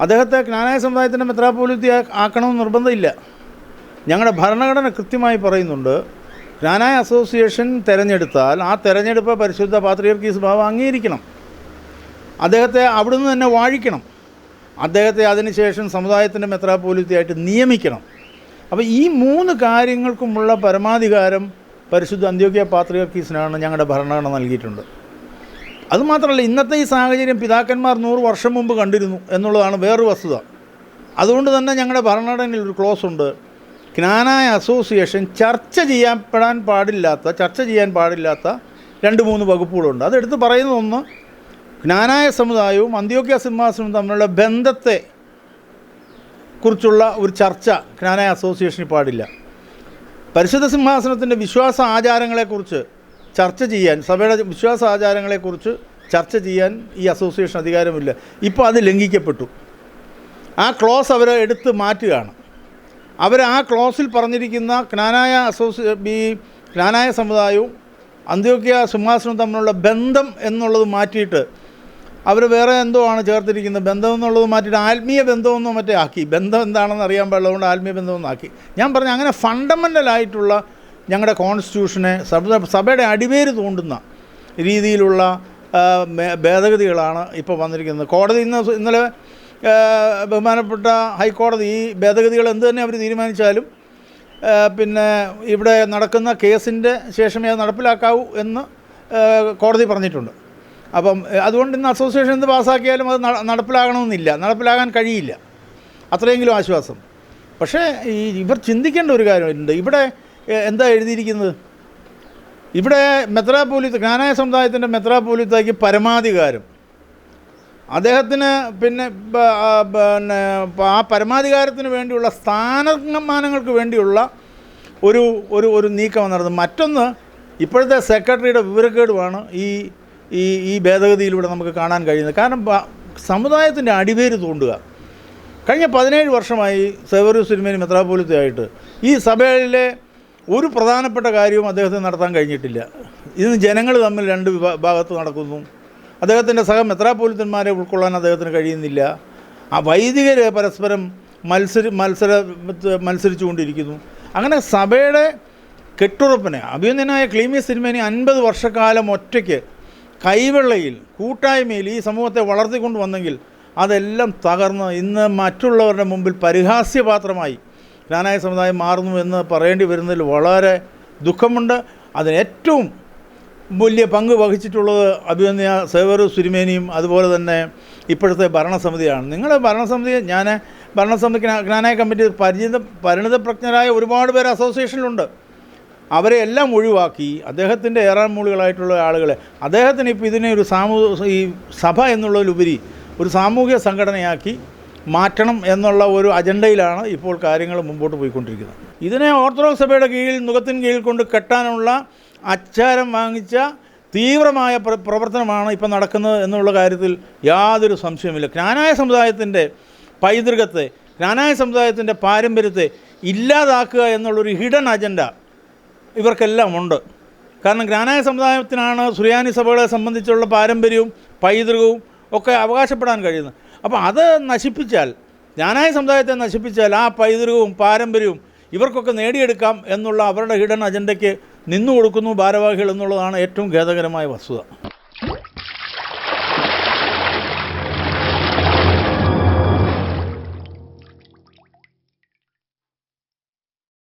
അദ്ദേഹത്തെ ജ്ഞാനായ സമുദായത്തിന്റെ മെത്രാപോലിത്തി ആക്കണമെന്ന് നിർബന്ധമില്ല. ഞങ്ങളുടെ ഭരണഘടന കൃത്യമായി പറയുന്നുണ്ട്. ജ്ഞാനായ അസോസിയേഷൻ തിരഞ്ഞെടുത്താൽ ആ തെരഞ്ഞെടുപ്പ് പരിശുദ്ധ പാത്രിയർക്കീസ് സ്വഭാവം അംഗീകരിക്കണം. അദ്ദേഹത്തെ അവിടുന്ന് തന്നെ വാഴിക്കണം. അദ്ദേഹത്തെ അതിനുശേഷം സമുദായത്തിന്റെ മെത്രാപോലിത്തിയായിട്ട് നിയമിക്കണം. അപ്പോൾ ഈ മൂന്ന് കാര്യങ്ങൾക്കുമുള്ള പരമാധികാരം പരിശുദ്ധ അന്ത്യോഗ്യ പാത്രിയർക്കീസിനാണ് ഞങ്ങളുടെ ഭരണഘടന നൽകിയിട്ടുണ്ട്. അതുമാത്രമല്ല ഇന്നത്തെ ഈ സാഹചര്യം പിതാക്കന്മാർ നൂറ് വർഷം മുമ്പ് കണ്ടിരുന്നു എന്നുള്ളതാണ് വേറൊരു വസ്തുത. അതുകൊണ്ട് തന്നെ ഞങ്ങളുടെ ഭരണഘടനയിൽ ഒരു ക്ലോസ് ഉണ്ട്. ജ്ഞാനായ അസോസിയേഷൻ ചർച്ച ചെയ്യപ്പെടാൻ പാടില്ലാത്ത ചർച്ച ചെയ്യാൻ പാടില്ലാത്ത രണ്ട് മൂന്ന് വകുപ്പുകളുണ്ട്. അതെടുത്ത് പറയുന്ന ഒന്ന് ജ്ഞാനായ സമുദായവും അന്ത്യോക്യ സിംഹാസനവും തമ്മിലുള്ള ബന്ധത്തെ കുറിച്ചുള്ള ഒരു ചർച്ച ജ്ഞാനായ അസോസിയേഷന് പാടില്ല. പരിശുദ്ധ സിംഹാസനത്തിന്റെ വിശ്വാസ ആചാരങ്ങളെക്കുറിച്ച് ചർച്ച ചെയ്യാൻ സഭയുടെ വിശ്വാസ ആചാരങ്ങളെക്കുറിച്ച് ചർച്ച ചെയ്യാൻ ഈ അസോസിയേഷൻ അധികാരമില്ല. ഇപ്പോൾ അത് ലംഘിക്കപ്പെട്ടു. ആ ക്ലോസ് അവരെ എടുത്ത് മാറ്റുകയാണ്. അവർ ആ ക്ലോസിൽ പറഞ്ഞിരിക്കുന്ന ജ്ഞാനായ അസോസിയ ഈ ജ്ഞാനായ സമുദായവും അന്ത്യോക്യ സിംഹാസനവും തമ്മിലുള്ള ബന്ധം എന്നുള്ളത് മാറ്റിയിട്ട് അവർ വേറെ എന്തോ ആണ് ചേർത്തിരിക്കുന്നത്. ബന്ധം എന്നുള്ളത് മാറ്റിയിട്ട് ആത്മീയ ബന്ധമെന്നോ മറ്റേ ആക്കി. ബന്ധം എന്താണെന്ന് അറിയാൻ പാടുള്ളതുകൊണ്ട് ആത്മീയ ബന്ധമെന്നാക്കി ഞാൻ പറഞ്ഞു അങ്ങനെ ഫണ്ടമെന്റലായിട്ടുള്ള ഞങ്ങളുടെ കോൺസ്റ്റിറ്റ്യൂഷനെ സഭ സഭയുടെ അടിവേര് തോണ്ടുന്ന രീതിയിലുള്ള ഭേദഗതികളാണ് ഇപ്പോൾ വന്നിരിക്കുന്നത്. കോടതി ഇന്ന് ഇന്നലെ ബഹുമാനപ്പെട്ട ഹൈക്കോടതി ഈ ഭേദഗതികൾ എന്ത് തന്നെ അവർ തീരുമാനിച്ചാലും പിന്നെ ഇവിടെ നടക്കുന്ന കേസിന്റെ ശേഷമേ അത് നടപ്പിലാക്കാവൂ എന്ന് കോടതി പറഞ്ഞിട്ടുണ്ട്. അപ്പം അതുകൊണ്ട് ഇന്ന് അസോസിയേഷൻ എന്ത് പാസ്സാക്കിയാലും അത് നടപ്പിലാകണമെന്നില്ല. നടപ്പിലാകാൻ കഴിയില്ല. അത്രയെങ്കിലും ആശ്വാസം. പക്ഷേ ഈ ഇവർ ചിന്തിക്കേണ്ട ഒരു കാര്യമുണ്ട്. ഇവിടെ എന്താ എഴുതിയിരിക്കുന്നത്? ഇവിടെ മെത്രാപോലിത്ത ഗാനായ സമുദായത്തിന്റെ മെത്രാപോലിത്തയ്ക്ക് പരമാധികാരം. അദ്ദേഹത്തിന് പിന്നെ പിന്നെ ആ പരമാധികാരത്തിന് വേണ്ടിയുള്ള സ്ഥാനമാനങ്ങൾക്ക് വേണ്ടിയുള്ള ഒരു ഒരു ഒരു നീക്കം നടന്നത്. മറ്റൊന്ന് ഇപ്പോഴത്തെ സെക്രട്ടറിയുടെ വിവരക്കേടുമാണ് ഈ ഈ ഈ ഭേദഗതിയിലൂടെ നമുക്ക് കാണാൻ കഴിയുന്നത്. കാരണം സമുദായത്തിന്റെ അടിവേര് തോണ്ടുക. കഴിഞ്ഞ പതിനേഴ് വർഷമായി സെവറിയസ് സിനിമയിൽ മെത്രാപോലിത്തയായിട്ട് ഈ സഭയിലെ ഒരു പ്രധാനപ്പെട്ട കാര്യവും അദ്ദേഹത്തിന് നടത്താൻ കഴിഞ്ഞിട്ടില്ല. ഇന്ന് ജനങ്ങൾ തമ്മിൽ രണ്ട് ഭാഗത്ത് നടക്കുന്നു. അദ്ദേഹത്തിന്റെ സഹ മെത്രാപോലിത്തന്മാരെ ഉൾക്കൊള്ളാൻ അദ്ദേഹത്തിന് കഴിയുന്നില്ല. ആ വൈദികർ പരസ്പരം മത്സരി മത്സര മത്സരിച്ചുകൊണ്ടിരിക്കുന്നു. അങ്ങനെ സഭയുടെ കെട്ടുറപ്പിനെ അഭിനന്ദനായ ക്ലീമിയ സിനിമേനി അൻപത് വർഷക്കാലം ഒറ്റയ്ക്ക് കൈവെള്ളയിൽ കൂട്ടായ്മയിൽ ഈ സമൂഹത്തെ വളർത്തിക്കൊണ്ട് വന്നെങ്കിൽ അതെല്ലാം തകർന്ന് ഇന്ന് മറ്റുള്ളവരുടെ മുമ്പിൽ പരിഹാസ്യപാത്രമായി ജ്ഞാനായ സമുദായം മാറുന്നു എന്ന് പറയേണ്ടി വരുന്നതിൽ വളരെ ദുഃഖമുണ്ട്. അതിനേറ്റവും വലിയ പങ്ക് വഹിച്ചിട്ടുള്ളത് അഭിനന്ദ സേവർ സുരിമേനിയും അതുപോലെ തന്നെ ഇപ്പോഴത്തെ ഭരണസമിതിയാണ്. നിങ്ങളുടെ ഭരണസമിതി ഞാൻ ഭരണസമിതി ജ്ഞാ- ജ്ഞാനായ കമ്മിറ്റി പരിചിത പരിണിതപ്രജ്ഞരായ ഒരുപാട് പേർ അസോസിയേഷനിലുണ്ട്. അവരെ എല്ലാം ഒഴിവാക്കി അദ്ദേഹത്തിന്റെ ഏറാമൂളികളായിട്ടുള്ള ആളുകളെ അദ്ദേഹത്തിന് ഇപ്പോൾ ഇതിനെ ഒരു സാമൂഹ്യ ഈ സഭ എന്നുള്ളതിലുപരി ഒരു സാമൂഹിക സംഘടനയാക്കി മാറ്റണം എന്നുള്ള ഒരു അജണ്ടയിലാണ് ഇപ്പോൾ കാര്യങ്ങൾ മുമ്പോട്ട് പോയിക്കൊണ്ടിരിക്കുന്നത്. ഇതിനെ ഓർത്തഡോക്സ് സഭയുടെ കീഴിൽ മുഖത്തിന് കീഴിൽ കൊണ്ട് കെട്ടാനുള്ള അച്ചാരം വാങ്ങിച്ച തീവ്രമായ പ്രവർത്തനമാണ് ഇപ്പം നടക്കുന്നത് എന്നുള്ള കാര്യത്തിൽ യാതൊരു സംശയവുമില്ല. ജ്ഞാനായ സമുദായത്തിന്റെ പൈതൃകത്തെ ജ്ഞാനായ സമുദായത്തിന്റെ പാരമ്പര്യത്തെ ഇല്ലാതാക്കുക എന്നുള്ളൊരു ഹിഡൻ അജണ്ട ഇവർക്കെല്ലാം ഉണ്ട്. കാരണം ജ്ഞാനായ സമുദായത്തിനാണ് സുറിയാനി സഭകളെ സംബന്ധിച്ചുള്ള പാരമ്പര്യവും പൈതൃകവും ഒക്കെ അവകാശപ്പെടാൻ കഴിയുന്നത്. അപ്പോൾ അത് നശിപ്പിച്ചാൽ ജ്ഞാനായ സമുദായത്തെ നശിപ്പിച്ചാൽ ആ പൈതൃകവും പാരമ്പര്യവും ഇവർക്കൊക്കെ നേടിയെടുക്കാം എന്നുള്ള അവരുടെ ഹിഡൻ അജണ്ടയ്ക്ക് നിന്നു കൊടുക്കുന്നു ഭാരവാഹികൾ എന്നുള്ളതാണ് ഏറ്റവും ഖേദകരമായ വസ്തുത.